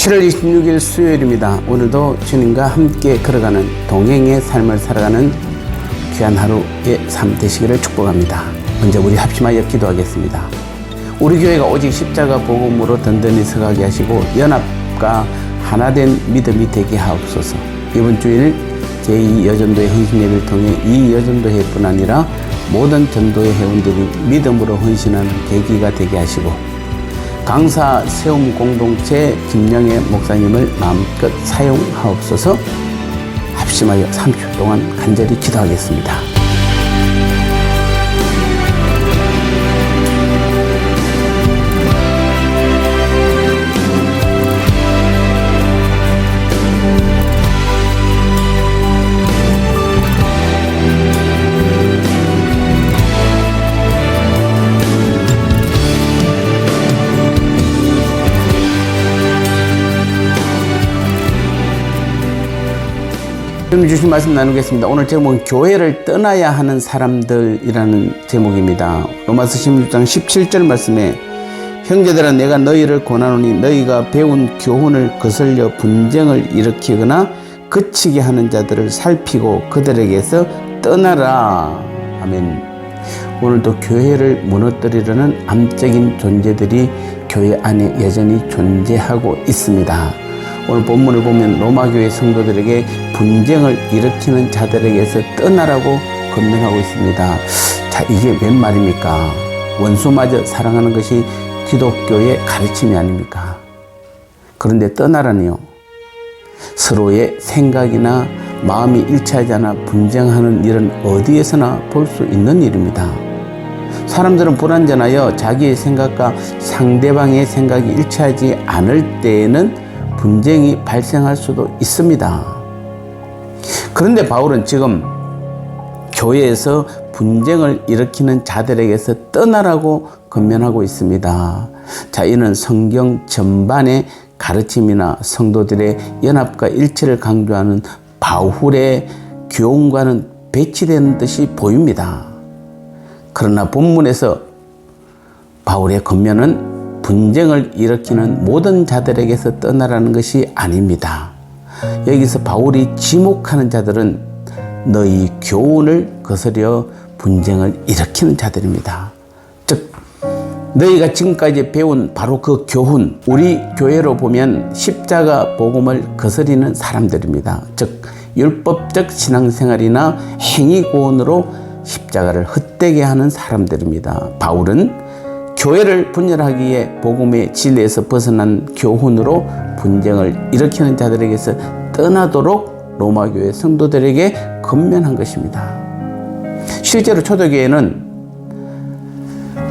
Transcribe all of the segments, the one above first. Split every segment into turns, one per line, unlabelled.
7월 26일 수요일입니다. 오늘도 주님과 함께 걸어가는 동행의 삶을 살아가는 귀한 하루의 삶 되시기를 축복합니다. 먼저 우리 합심하여 기도하겠습니다. 우리 교회가 오직 십자가 복음으로 든든히 서가게 하시고 연합과 하나된 믿음이 되게 하옵소서. 이번 주일 제2 여전도의 헌신 예배를 통해 이 여전도회뿐 아니라 모든 전도의 회원들이 믿음으로 헌신하는 계기가 되게 하시고 강사 세움 공동체 김영애 목사님을 마음껏 사용하옵소서 합심하여 30초 동안 간절히 기도하겠습니다. 주님 주신 말씀 나누겠습니다. 오늘 제목은 교회를 떠나야 하는 사람들이라는 제목입니다. 로마서 16장 17절 말씀에 형제들아 내가 너희를 권하노니 너희가 배운 교훈을 거슬려 분쟁을 일으키거나 그치게 하는 자들을 살피고 그들에게서 떠나라. 아멘. 오늘도 교회를 무너뜨리려는 암적인 존재들이 교회 안에 여전히 존재하고 있습니다. 오늘 본문을 보면 로마교회 성도들에게 분쟁을 일으키는 자들에게서 떠나라고 건면하고 있습니다. 자, 이게 웬 말입니까? 원수마저 사랑하는 것이 기독교의 가르침이 아닙니까? 그런데 떠나라니요. 서로의 생각이나 마음이 일치하지 않아 분쟁하는 일은 어디에서나 볼 수 있는 일입니다. 사람들은 불완전하여 자기의 생각과 상대방의 생각이 일치하지 않을 때에는 분쟁이 발생할 수도 있습니다. 그런데 바울은 지금 교회에서 분쟁을 일으키는 자들에게서 떠나라고 건면하고 있습니다. 자, 이는 성경 전반의 가르침이나 성도들의 연합과 일치를 강조하는 바울의 교훈과는 배치되는 듯이 보입니다. 그러나 본문에서 바울의 건면은 분쟁을 일으키는 모든 자들에게서 떠나라는 것이 아닙니다. 여기서 바울이 지목하는 자들은 너희 교훈을 거스려 분쟁을 일으키는 자들입니다. 즉, 너희가 지금까지 배운 바로 그 교훈, 우리 교회로 보면 십자가 복음을 거스리는 사람들입니다. 즉, 율법적 신앙생활이나 행위고원으로 십자가를 헛되게 하는 사람들입니다. 바울은 교회를 분열하기에 복음의 진리에서 벗어난 교훈으로 분쟁을 일으키는 자들에게서 떠나도록 로마 교회 성도들에게 건면한 것입니다. 실제로 초대교회는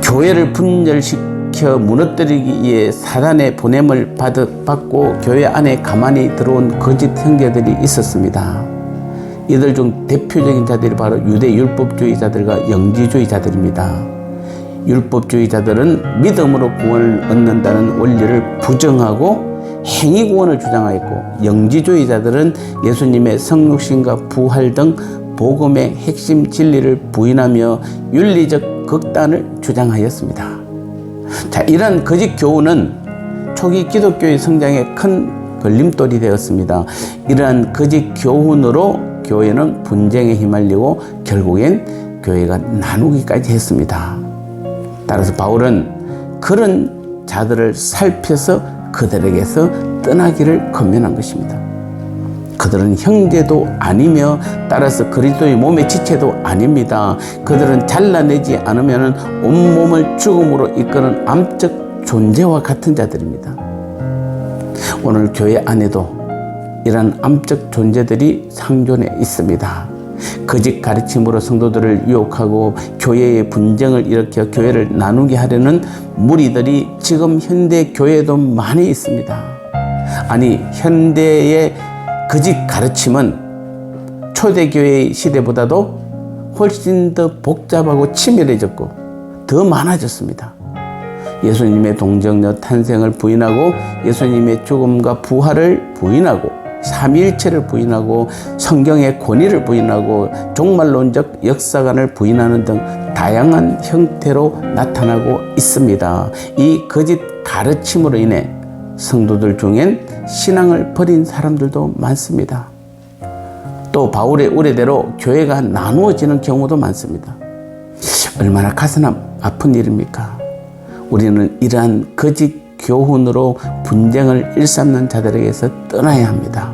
교회를 분열시켜 무너뜨리기 위해 사단의 보냄을 받고 교회 안에 가만히 들어온 거짓 형제들이 있었습니다. 이들 중 대표적인 자들이 바로 유대 율법주의자들과 영지주의자들입니다. 율법주의자들은 믿음으로 구원을 얻는다는 원리를 부정하고 행위 구원을 주장하였고 영지주의자들은 예수님의 성육신과 부활 등 복음의 핵심 진리를 부인하며 윤리적 극단을 주장하였습니다. 자, 이런 거짓 교훈은 초기 기독교의 성장에 큰 걸림돌이 되었습니다. 이러한 거짓 교훈으로 교회는 분쟁에 휘말리고 결국엔 교회가 나누기까지 했습니다. 따라서 바울은 그런 자들을 살펴서 그들에게서 떠나기를 건면한 것입니다. 그들은 형제도 아니며 따라서 그리스도의 몸의 지체도 아닙니다. 그들은 잘라내지 않으면 온몸을 죽음으로 이끄는 암적 존재와 같은 자들입니다. 오늘 교회 안에도 이러한 암적 존재들이 상존해 있습니다. 거짓 가르침으로 성도들을 유혹하고 교회의 분쟁을 일으켜 교회를 나누게 하려는 무리들이 지금 현대 교회에도 많이 있습니다. 아니, 현대의 거짓 가르침은 초대교회 시대보다도 훨씬 더 복잡하고 치밀해졌고 더 많아졌습니다. 예수님의 동정녀 탄생을 부인하고 예수님의 죽음과 부활을 부인하고 삼위일체를 부인하고 성경의 권위를 부인하고 종말론적 역사관을 부인하는 등 다양한 형태로 나타나고 있습니다. 이 거짓 가르침으로 인해 성도들 중엔 신앙을 버린 사람들도 많습니다. 또 바울의 우레대로 교회가 나누어지는 경우도 많습니다. 얼마나 가슴 아픈 일입니까? 우리는 이러한 거짓 교훈으로 분쟁을 일삼는 자들에게서 떠나야 합니다.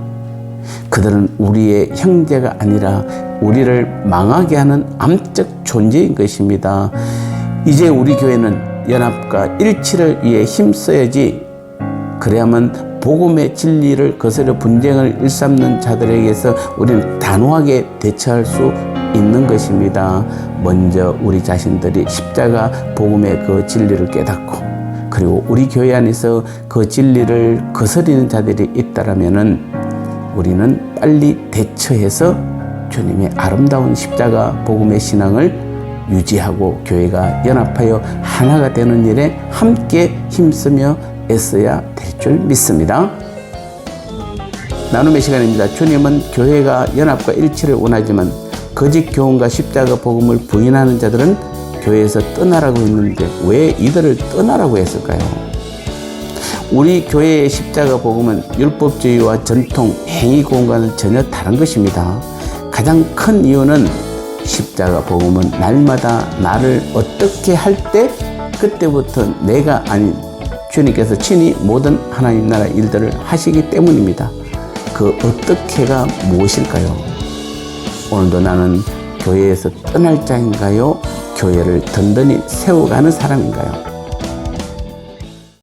그들은 우리의 형제가 아니라 우리를 망하게 하는 암적 존재인 것입니다. 이제 우리 교회는 연합과 일치를 위해 힘써야지 그래야만 복음의 진리를 거스려 분쟁을 일삼는 자들에게서 우리는 단호하게 대처할 수 있는 것입니다. 먼저 우리 자신들이 십자가 복음의 그 진리를 깨닫고 그리고 우리 교회 안에서 그 진리를 거스리는 자들이 있다라면은 우리는 빨리 대처해서 주님의 아름다운 십자가 복음의 신앙을 유지하고 교회가 연합하여 하나가 되는 일에 함께 힘쓰며 애써야 될 줄 믿습니다. 나눔의 시간입니다. 주님은 교회가 연합과 일치를 원하지만 거짓 교훈과 십자가 복음을 부인하는 자들은 교회에서 떠나라고 했는데 왜 이들을 떠나라고 했을까요? 우리 교회의 십자가 복음은 율법주의와 전통, 행위 공간은 전혀 다른 것입니다. 가장 큰 이유는 십자가 복음은 날마다 나를 어떻게 할 때 그때부터 내가 아닌 주님께서 친히 모든 하나님 나라 일들을 하시기 때문입니다. 그 어떻게가 무엇일까요? 오늘도 나는 교회에서 떠날 자인가요? 교회를 든든히 세워가는 사람인가요?